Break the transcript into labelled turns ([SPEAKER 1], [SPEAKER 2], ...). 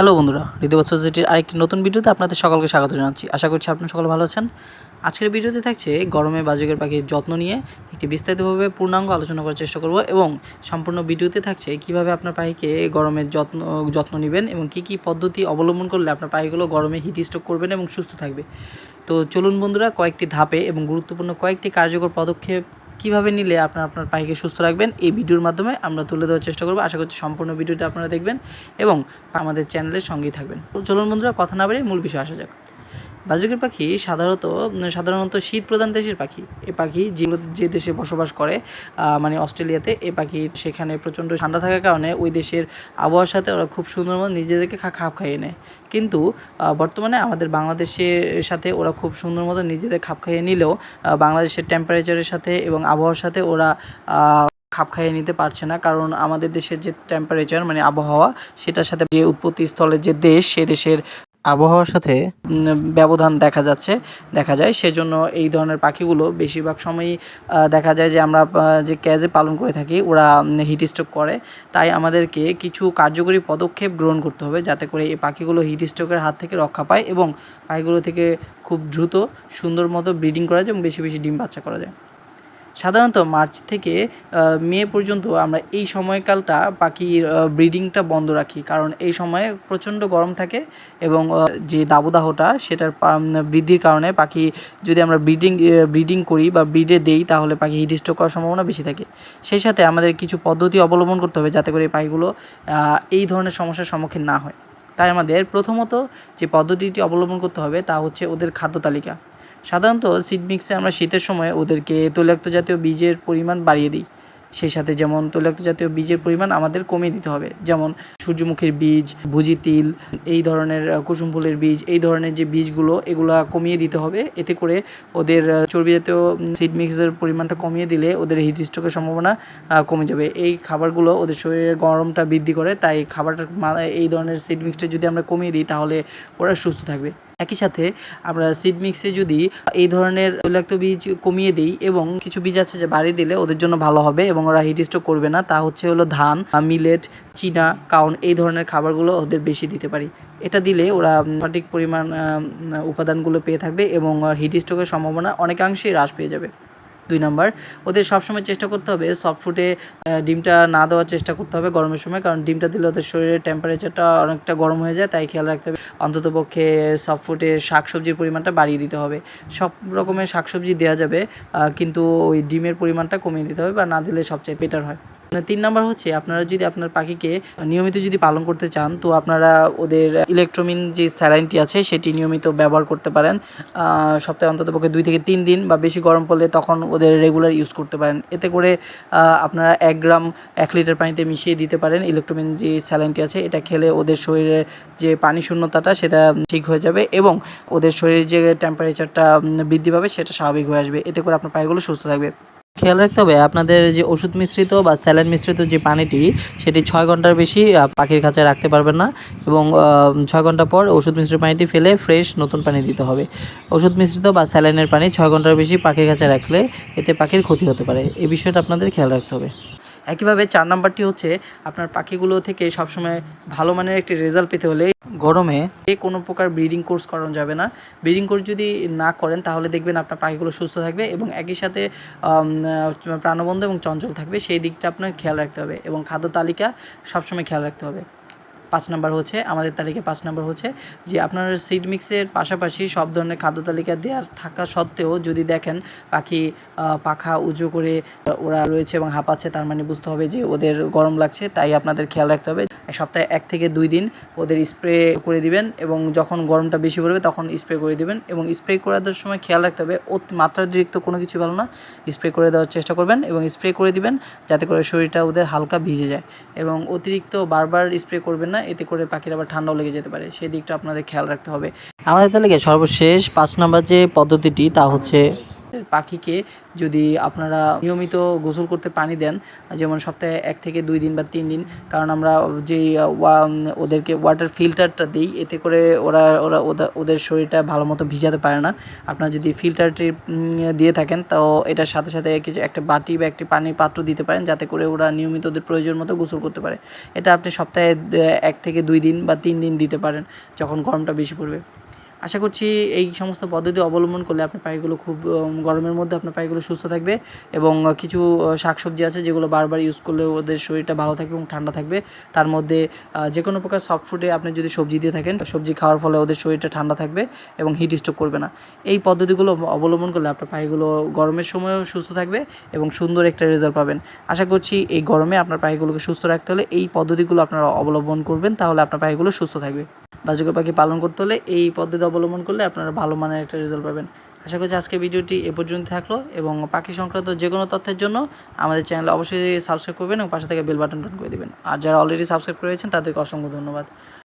[SPEAKER 1] Hello বন্ধুরা, হৃদয় সোসাইটির আরেকটি নতুন ভিডিওতে আপনাদের সকলকে স্বাগত জানাচ্ছি। আশা করছি আপনারা সকলে ভালো আছেন। আজকের ভিডিওতে থাকছে গরমে বাজিকের পাখির যত্ন নিয়ে একটি বিস্তারিতভাবে পূর্ণাঙ্গ আলোচনা করার চেষ্টা করব এবং সম্পূর্ণ ভিডিওতে থাকছে কীভাবে আপনার পাখিকে গরমের যত্ন যত্ন নেবেন এবং কি কি পদ্ধতি অবলম্বন করলে আপনার পাখিগুলো গরমে হিট স্ট্রোক করবেন এবং সুস্থ থাকবে। তো চলুন বন্ধুরা, কয়েকটি ধাপে এবং গুরুত্বপূর্ণ কয়েকটি কার্যকর পদক্ষেপ কীভাবে নিলে আপনার আপনার পাখিকে সুস্থ রাখবেন, এই ভিডিওর মাধ্যমে আমরা তুলে দেওয়ার চেষ্টা করব। আশা করছি সম্পূর্ণ ভিডিওটা আপনারা দেখবেন এবং আমাদের চ্যানেলের সঙ্গেই থাকবেন। চলুন বন্ধুরা, কথা না বেরিয়ে মূল বিষয় আসা যাক। বাজুকের পাখি সাধারণত সাধারণত শীত প্রধান দেশের পাখি। এ পাখি যেগুলো যে দেশে বসবাস করে মানে অস্ট্রেলিয়াতে, এ পাখি সেখানে প্রচণ্ড ঠান্ডা থাকার কারণে ওই দেশের আবহাওয়ার সাথে ওরা খুব সুন্দর মতো নিজেদেরকে খাপ খাইয়ে নেয়। কিন্তু বর্তমানে আমাদের বাংলাদেশের সাথে ওরা খুব সুন্দর মতো নিজেদের খাপ খাইয়ে নিলেও বাংলাদেশের টেম্পারেচারের সাথে এবং আবহাওয়ার সাথে ওরা খাপ খাইয়ে নিতে পারছে না। কারণ আমাদের দেশের যে টেম্পারেচার মানে আবহাওয়া, সেটার সাথে যে উৎপত্তি স্থলের যে দেশ, সে দেশের আবহাওয়ার সাথে ব্যবধান দেখা যাচ্ছে, দেখা যায়। সেজন্য এই ধরনের পাখিগুলো বেশিরভাগ সময়ই দেখা যায় যে আমরা যে ক্যাজে পালন করে থাকি, ওরা হিট স্ট্রোক করে। তাই আমাদেরকে কিছু কার্যকরী পদক্ষেপ গ্রহণ করতে হবে যাতে করে এই পাখিগুলো হিট স্ট্রোকের হাত থেকে রক্ষা পায় এবং পাখিগুলো থেকে খুব দ্রুত, সুন্দর মতো ব্রিডিং করা যায় এবং বেশি বেশি ডিম বাচ্চা করা যায়। সাধারণত মার্চ থেকে মে পর্যন্ত আমরা এই সময়কালটা পাখির ব্রিডিংটা বন্ধ রাখি। কারণ এই সময়ে প্রচণ্ড গরম থাকে এবং যে দাবদাহটা সেটার বৃদ্ধির কারণে পাখি যদি আমরা ব্রিডিং ব্রিডিং করি বা ব্রিডে দেই তাহলে পাখি হিট স্ট্রোক করার সম্ভাবনা বেশি থাকে। সেই সাথে আমাদের কিছু পদ্ধতি অবলম্বন করতে হবে যাতে করে পাখিগুলো এই ধরনের সমস্যার সম্মুখীন না হয়। তাই আমাদের প্রথমত যে পদ্ধতিটি অবলম্বন করতে হবে তা হচ্ছে ওদের খাদ্য তালিকা। সাধারণত সিড মিক্সে আমরা শীতের সময় ওদেরকে তৈলাক্ত জাতীয় বীজের পরিমাণ বাড়িয়ে দিই। সেই সাথে যেমন তৈলাক্ত জাতীয় বীজের পরিমাণ আমাদের কমিয়ে দিতে হবে। যেমন সূর্যমুখীর বীজ, ভুজি তিল, এই ধরনের কুসুম ফুলের বীজ, এই ধরনের যে বীজগুলো, এগুলা কমিয়ে দিতে হবে। এতে করে ওদের চর্বি জাতীয় সিড মিক্সের পরিমাণটা কমিয়ে দিলে ওদের হিট স্ট্রোকের সম্ভাবনা কমে যাবে। এই খাবারগুলো ওদের শরীরের গরমটা বৃদ্ধি করে, তাই খাবারটা মা- এই ধরনের সিড মিক্সটা যদি আমরা কমিয়ে দিই, তাহলে ওরা সুস্থ থাকবে। একই সাথে আমরা সিড মিক্সে যদি এই ধরনের তৈলাক্ত বীজ কমিয়ে দিই এবং কিছু বীজ আছে যে বাড়িয়ে দিলে ওদের জন্য ভালো হবে এবং ওরা হিট স্ট্রোক করবে না, তা হচ্ছে হলো ধান মিলেট চীনা, কাউন এই ধরনের খাবারগুলো ওদের বেশি দিতে পারি। এটা দিলে ওরা সঠিক পরিমাণ উপাদানগুলো পেয়ে থাকবে এবং হিট স্ট্রোকের সম্ভাবনা অনেকাংশেই হ্রাস পেয়ে যাবে। দুই নাম্বার। ওদের সবসময় চেষ্টা করতে হবে সফট ফুডে ডিমটা না দেওয়ার চেষ্টা করতে হবে গরমের সময়, কারণ ডিমটা দিলে ওদের শরীরের টেম্পারেচারটা অনেকটা গরম হয়ে যায়, তাই খেয়াল রাখতে হবে। অন্তত পক্ষে সফট ফুডে শাকসবজির পরিমাণটা বাড়িয়ে দিতে হবে। সব রকমের শাক সবজি দেওয়া যাবে কিন্তু ওই ডিমের পরিমাণটা কমিয়ে দিতে হবে বা না দিলে সবচেয়ে বেটার হয়। তিন নাম্বার হচ্ছে আপনারা যদি আপনার পাখিকে নিয়মিত যদি পালন করতে চান, তো আপনারা ওদের ইলেকট্রোমিন যে স্যালাইনটি আছে সেটি নিয়মিত ব্যবহার করতে পারেন। সপ্তাহে অন্তত পক্ষে দুই থেকে তিন দিন বা বেশি গরম পড়লে তখন ওদের রেগুলার ইউজ করতে পারেন। এতে করে আপনারা এক গ্রাম, এক লিটার পানিতে মিশিয়ে দিতে পারেন ইলেকট্রোমিন যে স্যালাইনটি আছে। এটা খেলে ওদের শরীরের যে পানি শূন্যতাটা সেটা ঠিক হয়ে যাবে এবং ওদের শরীরের যে টেম্পারেচারটা বৃদ্ধি পাবে সেটা স্বাভাবিক হয়ে আসবে। এতে করে আপনার পায়েগুলো সুস্থ থাকবে। খেয়াল রাখতে হবে, আপনাদের যে ওষুধ মিশ্রিত বা স্যালাইন মিশ্রিত যে পানিটি, সেটি ছয় ঘণ্টার বেশি পাখির কাছে রাখতে পারবেন না এবং ছয় ঘণ্টা পর ওষুধ মিশ্রিত পানিটি ফেলে ফ্রেশ নতুন পানি দিতে হবে। ওষুধ মিশ্রিত বা স্যালাইনের পানি ছয় ঘণ্টার বেশি পাখির কাছে রাখলে এতে পাখির ক্ষতি হতে পারে। এই বিষয়টা আপনাদের খেয়াল রাখতে হবে। একইভাবে চার নাম্বারটি হচ্ছে আপনার পাখিগুলো থেকে সবসময় ভালো মানের একটি রেজাল্ট পেতে হলে গরমে কোনো প্রকার ব্রিডিং কোর্স করানো যাবে না। ব্রিডিং কোর্স যদি না করেন, তাহলে দেখবেন আপনার পাখিগুলো সুস্থ থাকবে এবং একই সাথে প্রাণবন্ধ এবং চঞ্চল থাকবে। সেই দিকটা আপনার খেয়াল রাখতে হবে এবং খাদ্য তালিকা সবসময় খেয়াল রাখতে হবে। পাঁচ নাম্বার হচ্ছে, আমাদের তালিকায় পাঁচ নাম্বার হচ্ছে যে আপনার সিড মিক্সের পাশাপাশি সব ধরনের খাদ্য তালিকা দেওয়ার থাকা সত্ত্বেও যদি দেখেন পাখি পাখা উঁচু করে ওরা রয়েছে এবং হাঁপাচ্ছে, তার মানে বুঝতে হবে যে ওদের গরম লাগছে, তাই আপনাদের খেয়াল রাখতে হবে। সপ্তাহে এক থেকে দুই দিন ওদের স্প্রে করে দিবেন এবং যখন গরমটা বেশি পড়বে তখন স্প্রে করে দিবেন এবং স্প্রে করার সময় খেয়াল রাখতে হবে অতি মাত্রাতিরিক্ত কোনো কিছু ভালো না স্প্রে করে দেওয়ার চেষ্টা করবেন এবং স্প্রে করে দিবেন যাতে করে শরীরটা ওদের হালকা ভিজে যায় এবং অতিরিক্ত বারবার স্প্রে করবেন না এতে করে পাখির আবার ঠান্ডাও লেগে যেতে পারে। সেই দিকটা আপনাদের খেয়াল রাখতে হবে। আমাদের তালিকায় সর্বশেষ পাঁচ নম্বর যে পদ্ধতিটি, তা হচ্ছে পাখিকে যদি আপনারা নিয়মিত গোসল করতে পানি দেন, যেমন সপ্তাহে এক থেকে দুই দিন বা তিন দিন, কারণ আমরা যেই ওদেরকে ওয়াটার ফিল্টারটা দিই, এতে করে ওরা ওরা ওদা- ওদের শরীরটা ভালো মতো ভিজাতে পারে না। আপনারা যদি ফিল্টারটি দিয়ে থাকেন, তো এটার সাথে সাথে কিছু, একটা বাটি বা একটি পানির পাত্র দিতে পারেন, যাতে করে ওরা নিয়মিত ওদের প্রয়োজন মতো গোসল করতে পারে। এটা আপনি সপ্তাহে এক থেকে দুই দিন বা তিন দিন দিতে পারেন, যখন গরমটা বেশি পড়বে। আশা করছি এই সমস্ত পদ্ধতি অবলম্বন করলে আপনার পাখিগুলো খুব গরমের মধ্যে আপনার পাখিগুলো সুস্থ থাকবে এবং কিছু শাকসবজি আছে যেগুলো বারবার ইউজ করলে ওদের শরীরটা ভালো থাকবে এবং ঠান্ডা থাকবে। তার মধ্যে যে কোনো প্রকার সফট ফুডে আপনি যদি সবজি দিয়ে থাকেন, সবজি খাওয়ার ফলে ওদের শরীরটা ঠান্ডা থাকবে এবং হিট স্ট্রোক করবে না। এই পদ্ধতিগুলো অবলম্বন করলে আপনার পাখিগুলো গরমের সময়ও সুস্থ থাকবে এবং সুন্দর একটা রেজাল্ট পাবেন। আশা করছি এই গরমে আপনার পাখিগুলোকে সুস্থ রাখতে হলে এই পদ্ধতিগুলো আপনারা অবলম্বন করবেন, তাহলে আপনার পাখিগুলো সুস্থ থাকবে। বাজুকা পাখি পালন করতে হলে এই পদ্ধতি অবলম্বন করলে আপনারা ভালো মানের একটা রেজাল্ট পাবেন। আশা করছি আজকে ভিডিওটি এ পর্যন্ত থাকল এবং পাখি সংক্রান্ত যে কোনো তথ্যের জন্য আমাদের চ্যানেল অবশ্যই সাবস্ক্রাইব করবেন এবং পাশে থেকে বেল বাটন টন করে দেবেন। আর যারা অলরেডি সাবস্ক্রাইব করেছেন, তাদেরকে অসংখ্য ধন্যবাদ।